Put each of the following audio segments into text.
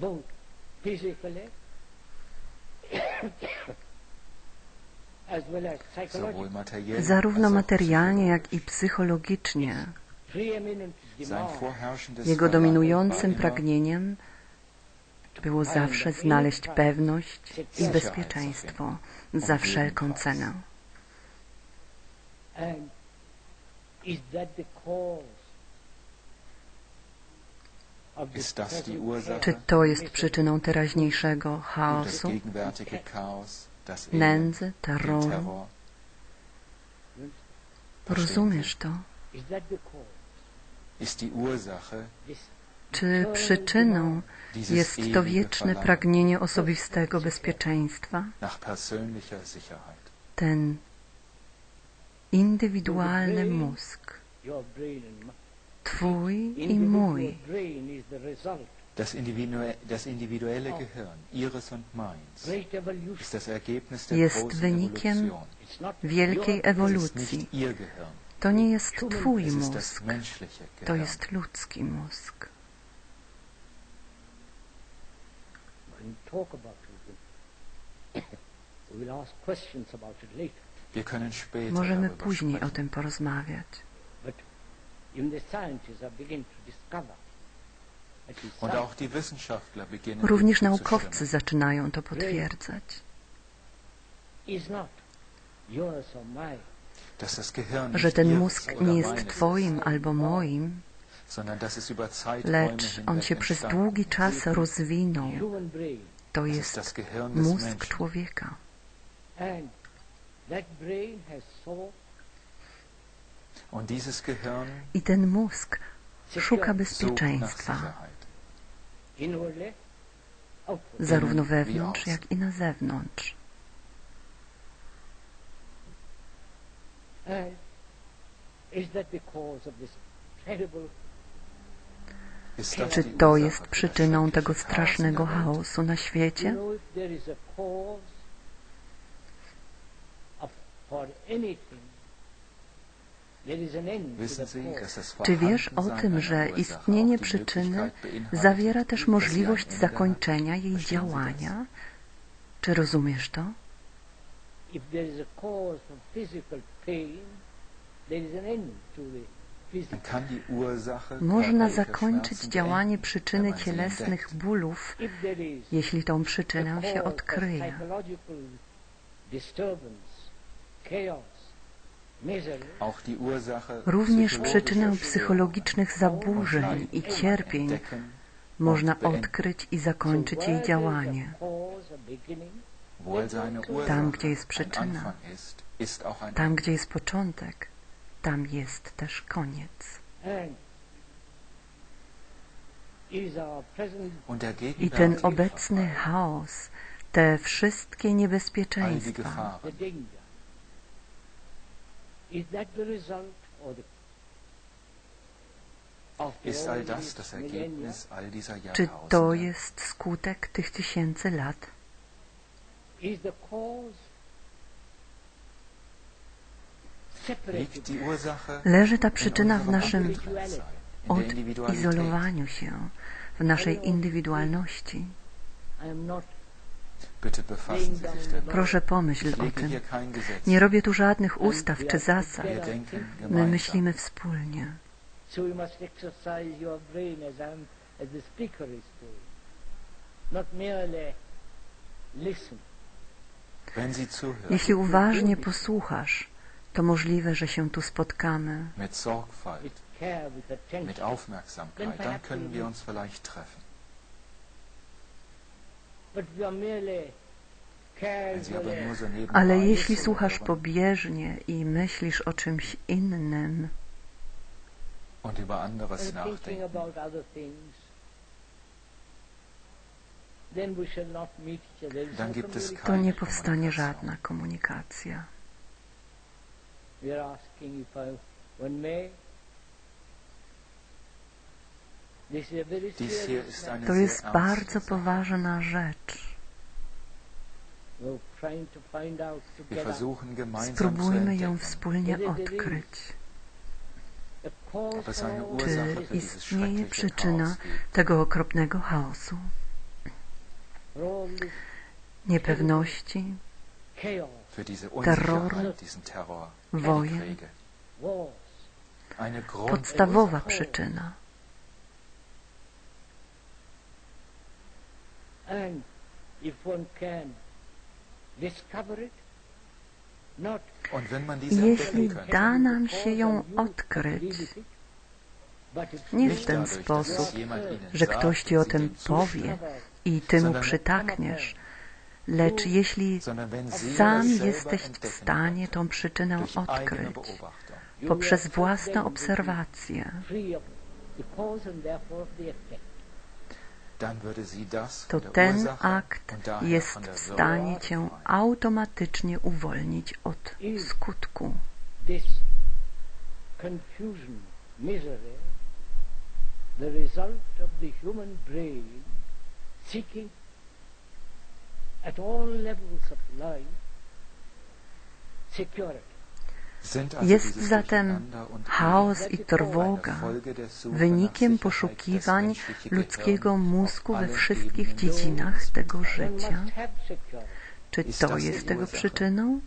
both physically Zarówno materialnie, jak i psychologicznie. Jego dominującym pragnieniem było zawsze znaleźć pewność i bezpieczeństwo za wszelką cenę. and is that the cause of this Ist das die present Ursache? Czy to jest przyczyną teraźniejszego chaosu, nędzy, terroru? Terror. Rozumiesz to? Czy przyczyną jest to wieczne pragnienie osobistego bezpieczeństwa, ten indywidualny mózg, twój i mój. Das, individue das individuelle Gehirn, Ihres und meins, ist das Ergebnis der Jest wynikiem wielkiej ewolucji. To nie jest twój mózg, to jest ludzki mózg. Możemy później o tym porozmawiać. Również naukowcy zaczynają to potwierdzać, is not yours or mine. dass das Gehirn że ten mózg nie jest twoim albo moim, lecz on się przez długi czas rozwinął. To jest mózg człowieka. And that brain has sought Und dieses Gehirn I ten mózg szuka bezpieczeństwa, zarówno wewnątrz, jak i na zewnątrz. Czy to jest przyczyną tego strasznego chaosu na świecie? Czy wiesz o tym, że istnienie przyczyny zawiera też możliwość zakończenia jej działania? Czy rozumiesz to? Można zakończyć działanie przyczyny cielesnych bólów, jeśli tą przyczynę się odkryje. Również przyczynę psychologicznych zaburzeń i cierpień można odkryć i zakończyć jej działanie. Tam, gdzie jest przyczyna, tam gdzie jest początek, tam jest też koniec. I ten obecny chaos, te wszystkie niebezpieczeństwa, the Gefahren, danger. Is that the result or the of the ist all all das das? Ergebnis all dieser czy to Jahrtausende? jest skutek tych tysięcy lat? Is the cause Liegt separated die Ursache Leży ta przyczyna w naszym Abgetrenntsein, in der Individualität? odizolowaniu się, w naszej indywidualności. Proszę pomyśl o tym. Nie robię tu żadnych ustaw czy zasad. My myślimy wspólnie. Jeśli uważnie posłuchasz, to możliwe, że się tu spotkamy. mit Sorgfalt, mit Aufmerksamkeit, dann können wir uns vielleicht treffen. Ale jeśli słuchasz pobieżnie i myślisz o czymś innym to nie powstanie komunikacja. żadna komunikacja. To jest bardzo poważna rzecz. Spróbujmy ją wspólnie odkryć. Czy istnieje przyczyna tego okropnego chaosu? niepewności, chaos, für diese Terror, Unsicherheit, diesen Terror, die wojen, podstawowa przyczyna. Diese Jeśli da nam się ją odkryć, nie w ten sposób, że ktoś ci o tym powie i ty mu przytakniesz, lecz jeśli sam jesteś w stanie tą przyczynę odkryć poprzez własne obserwacje, to ten akt jest w stanie cię automatycznie uwolnić od skutku. This confusion, misery, the result of the human brain seeking at all levels of life security. Jest zatem chaos i trwoga wynikiem poszukiwań ludzkiego mózgu we wszystkich dziedzinach tego życia. Czy to jest tego przyczyną?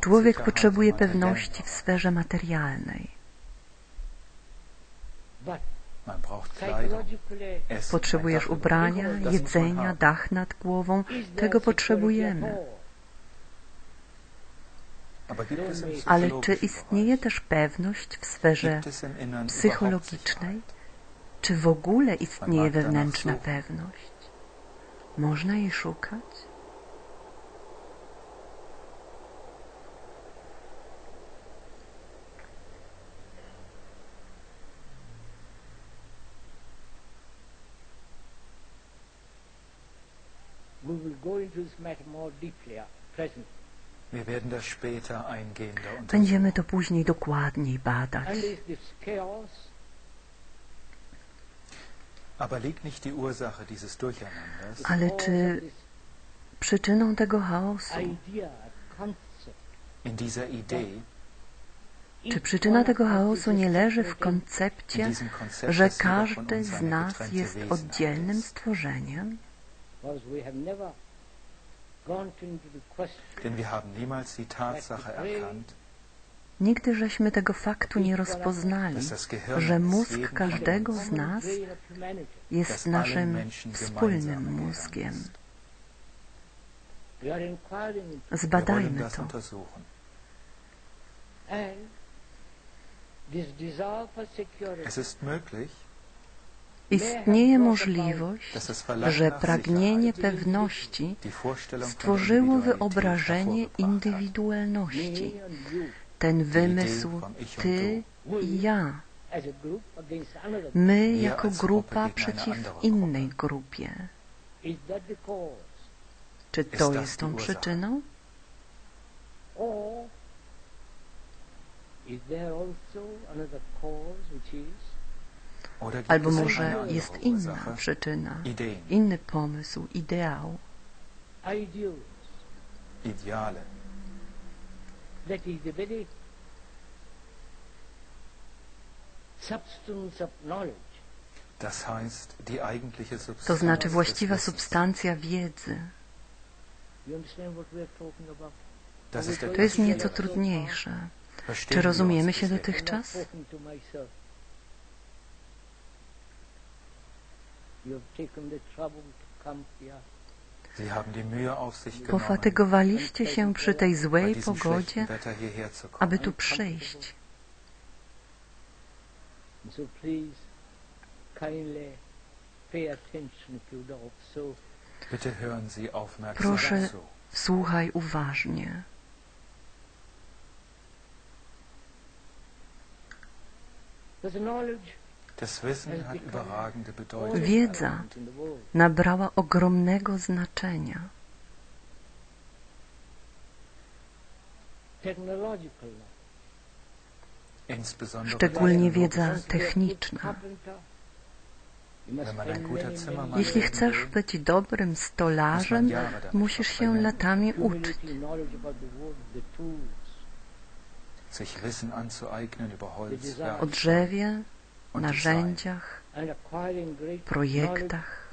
Człowiek potrzebuje pewności w sferze materialnej. Potrzebujesz ubrania, jedzenia, dach nad głową. Tego potrzebujemy. Ale czy istnieje też pewność w sferze psychologicznej? Czy w ogóle istnieje wewnętrzna pewność? Można jej szukać? Będziemy to później dokładniej badać. Ale czy przyczyną tego chaosu, czy przyczyna tego chaosu nie leży w koncepcie, że każdy z nas jest oddzielnym stworzeniem? Denn wir haben niemals die Tatsache erkannt, Nigdy żeśmy tego faktu nie rozpoznali, dass das Gehirn że mózg każdego z nas jest naszym wspólnym mózgiem. Zbadajmy das to. Es ist möglich, Istnieje możliwość, że pragnienie pewności stworzyło wyobrażenie indywidualności, ten wymysł ty i ja, my jako grupa przeciw innej grupie. Czy to jest tą przyczyną? Is there also another cause which is Albo może jest inna przyczyna, inny pomysł, ideał, to znaczy właściwa substancja wiedzy. To jest nieco trudniejsze. Czy rozumiemy się dotychczas? Pofatygowaliście się przy tej złej pogodzie, aby tu przyjść. Proszę. Słuchaj uważnie. there's knowledge Wiedza nabrała ogromnego znaczenia. Szczególnie wiedza techniczna. Jeśli chcesz być dobrym stolarzem, musisz się latami uczyć. O drzewie. Narzędziach, projektach